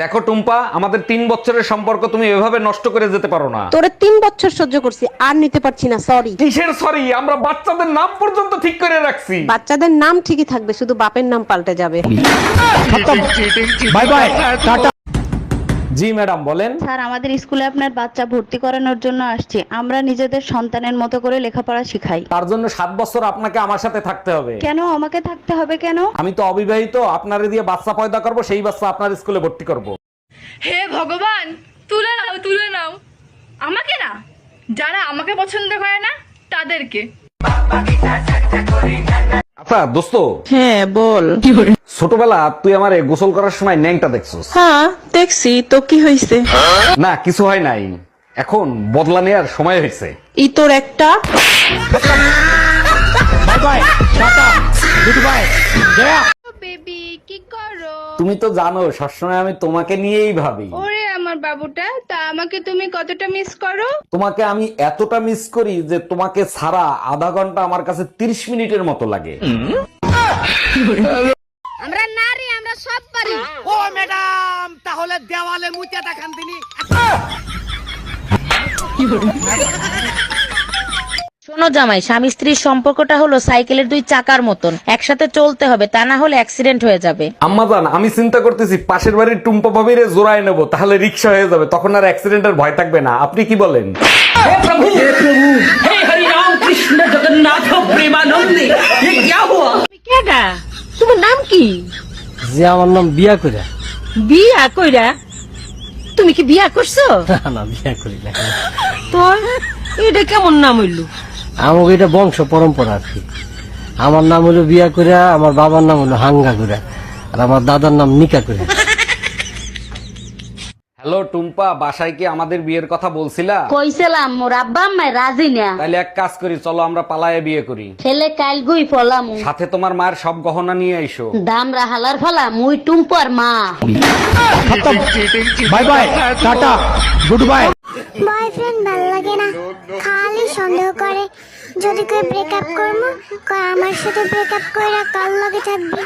দেখো টুম্পা আমাদের তিন বছরের সম্পর্ক তুমি এভাবে নষ্ট করে যেতে পারো না। তোরে তিন বছর সহ্য করছি আর নিতে পারছি না সরি কিসের সরি আমরা বাচ্চাদের নাম পর্যন্ত ঠিক করে রাখছি। বাচ্চাদের নাম ঠিকই থাকবে শুধু বাপের নাম পাল্টে যাবে। Bye bye tata. জি ম্যাডাম বলেন। স্যার আমাদের স্কুলে আপনার বাচ্চা ভর্তি করানোর জন্য আসছে। আমরা নিজেদের সন্তানের মতো করে লেখাপড়া শিখাই। তার জন্য সাত বছর আপনাকে আমার সাথে থাকতে হবে। কেন? আমাকে থাকতে হবে কেন? আমি তো অবিবাহিত আপনারে দিয়ে বাচ্চা পয়দা করব সেই বাচ্চা আপনার স্কুলে ভর্তি করব। হে ভগবান তুলে নাও তুলে নাও। আমাকে না যারা আমাকে পছন্দ করে না তাদেরকে। আচ্ছা দোস্ত। হ্যাঁ বল। ছোটবেলা তুই আমার গোসল করার সময় ন্যাংটা দেখছস। হ্যাঁ দেখছি। তো কি হয়েছে না কিছু হয় নাই। এখন বদলা নেওয়ার সময় হয়েছে ই তোর একটা বেবি কি করো? তুমি তো জানো সবসময় আমি তোমাকে নিয়েই ভাবি। বাবুটা তা আমাকে তুমি কতটা মিস করো? তোমাকে আমি এতটা মিস করি যে তোমাকে ছাড়া আধা ঘণ্টা আমার কাছে তিরিশ মিনিটের মতো লাগে। আমরা নারী আমরা সব পারি। শোনো জামাই স্বামী স্ত্রীর সম্পর্কটা হলো সাইকেলের দুই চাকার মতন। একসাথে চলতে হবে তা না হলে অ্যাক্সিডেন্ট হয়ে যাবে। আম্মাজান আমি চিন্তা করতেছি পাশের বাড়ির টুম্পা ভাবিরে জোড়ায় নেব তাহলে রিক্সা হয়ে যাবে তখন আর অ্যাক্সিডেন্টের ভয় থাকবে না। আপনি কি বলেন? কেডা তোমার নাম কি? যে আমার নাম বিয়া করে বিয়া কইরা? তুমি কি বিয়া করছ? না বিয়া করি না তো এটা কেমন নাম হইল? আমাকে এটা বংশ পরম্পরা আর কি। আমার নাম হলো বিয়া করে আমার বাবার নাম হলো হাঙ্গা করে আর আমার দাদার নাম নিকা করে হ্যালো টুম্পা বাসায় কি আমাদের বিয়ের কথা বলছিলা? কইছিলাম মোর আব্বা আম্মায় রাজি না। তাহলে এক কাজ করি চলো আমরা পালায়ে বিয়ে করি। ছেলে কাল গুই ফলাম সাথে তোমার মায়ের সব গহনা নিয়ে আইসো। দাম রাহালার ফলা মুই টুম্পর মা। Bye bye tata good bye. Boyfriend ভালো লাগে না। খালি সন্দেহ করে। যদি কই ব্রেকআপ করব কয় আমার সাথে ব্রেকআপ কইরা কাল লাগে থাকবি?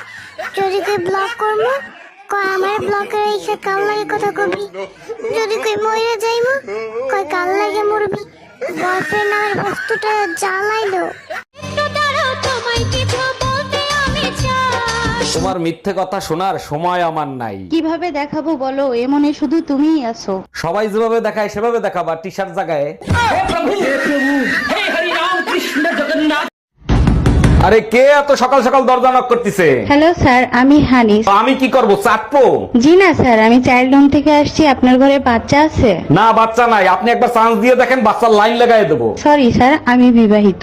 যদি কই ব্লক করব কয় আমার ব্লকে রেখে কাল লাগে কথা কবি? যদি কই মইরা যাইবো কয় কাল লাগে মরবি? বয়ফ্রেন্ড আমার বস্তুটা জ্বালাইলো। তোমার মিথ্যে কথা শোনার সময় আমার নাই। কীভাবে দেখাবো বলো? এমনে শুধু তুমিই আছো। সবাই যেভাবে দেখায় সেভাবে দেখাবা টি শার্ট জায়গায় আরে কে এত সকাল সকাল দরজা নক করতেছে? হ্যালো স্যার আমি হানিস। আমি কি করব চাটপো জি না স্যার আমি চাইল্ড হোম থেকে আসছি আপনার ঘরে বাচ্চা আছে? না বাচ্চা নাই আপনি একবার চান্স দিয়ে দেখেন বাচ্চা লাইন লাগাই দেবো। সরি স্যার আমি বিবাহিত।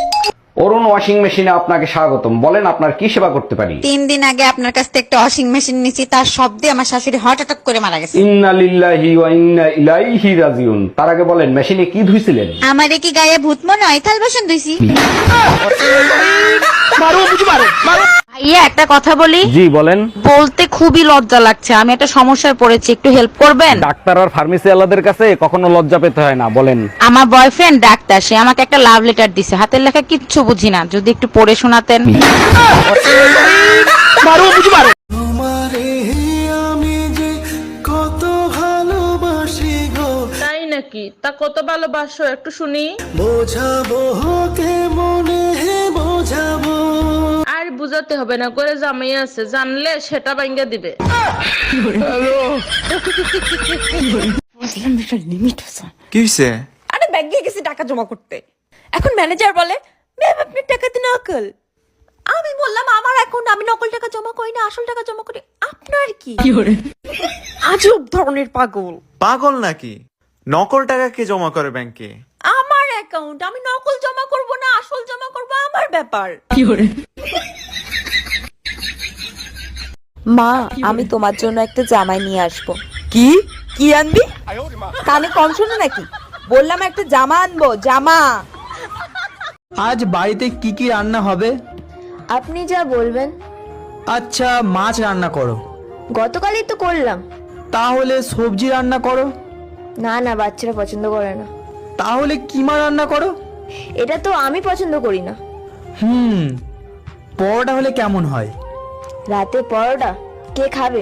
অরুণ ওয়াশিং মেশিনে আপনাকে স্বাগতম। বলেন আপনার কি সেবা করতে পারি? তিন দিন আগে আপনার কাছ থেকে একটা ওয়াশিং মেশিন নিয়েছি তার শব্দে আমার শাশুড়ি হার্ট অ্যাটাক করে মারা গেছে। ইন্না লিল্লাহি ওয়া ইন্না ইলাইহি রাজিউন। তার আগে বলেন মেশিনে কি ধুইছিলেন? আমারে কি গায়ে ভূত মনে হয়? থাল বাসন ধুইছি। ইয়ে একটা কথা বলি। জি বলেন। বলতে খুবই লজ্জা লাগছে। আমি একটা সমস্যায় পড়েছি একটু হেল্প করবেন? ডাক্তার আর ফার্মেসি আলাদের কাছে কখনো লজ্জা পেতে হয় না বলেন। আমার বয়ফ্রেন্ড ডাক্তার সে আমাকে একটা লাভ লেটার দিছে। হাতের লেখা কিচ্ছু বুঝি না যদি একটু পড়ে শোনাতেন। তাই নাকি? তা কত ভালোবাসো একটু শুনি। বোঝাবো কেমনে বোঝাবো? বুঝাতে হবে না করে জামাই আছে জানলে সেটা ভাঙ্গা দিবে। কি আরে ব্যাংকে গেছি টাকা জমা করতে। এখন ম্যানেজার বলে ম্যাম আপনার টাকাতে নকল। আমি বললাম আমার অ্যাকাউন্ট আমি নকল টাকা জমা করি না আসল টাকা জমা করি। আপনার কি? আজব ধরনের পাগল। পাগল নাকি? নকল টাকা কে জমা করে ব্যাংকে আমার অ্যাকাউন্ট আমি নকল জমা করব না আসল জমা করব আমার ব্যাপার। মা আমি তোমার জন্য একটা জামাই নিয়ে আসব। কি? কি আনবি? কানে কম শোনো নাকি? বললাম একটা জামা আনব জামা। আজ বাড়িতে কি কি রান্না হবে? আপনি যা বলবেন। আচ্ছা মাছ রান্না করো। গতকালই তো করলাম। তাহলে সবজি রান্না করো। না না বাচ্চারা পছন্দ করে না। তাহলে কিমা রান্না করো? এটা তো আমি পছন্দ করি না। হুম পরোটা হলে কেমন হয়? রাতে পরোটা কে খাবে?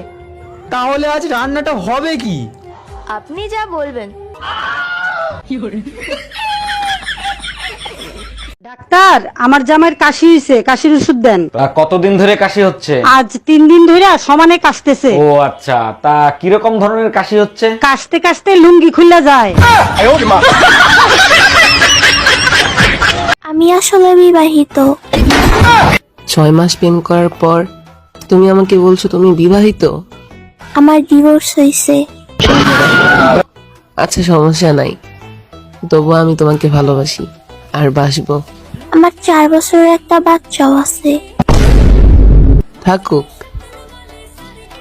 তাহলে আজ রান্নাটা হবে কি? আপনি যা বলবেন। ডাক্তার আমার জামাইয়ের কাশি হয়েছে কাশির ওষুধ দেন। তা কতদিন ধরে কাশি হচ্ছে? আজ তিন দিন ধরে সমানে কাশতেছে। ও আচ্ছা তা কীরকম ধরনের কাশি হচ্ছে? কাশতে কাশতে লুঙ্গি খুললা যায়। আমি আসলে বিবাহিত। ছয় মাস প্রেম করার পর তুমি আমাকে বলছো তুমি বিবাহিত? আমার ডিভোর্স হয়েছে আচ্ছা সমস্যা নাই। তবু আমি তোমাকে ভালোবাসি। আর বাসবো। আমার চার বছরের একটা বাচ্চাও আছে। থাকুক।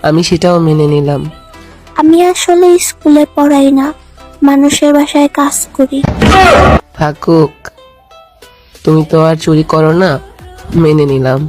আমি সেটাও মেনে নিলাম। আমি আসলে স্কুলে পড়াই না। মানুষের বাসায় কাজ করি। থাকুক। তুমি তো আর চুরি করো না। মেনে নিলাম।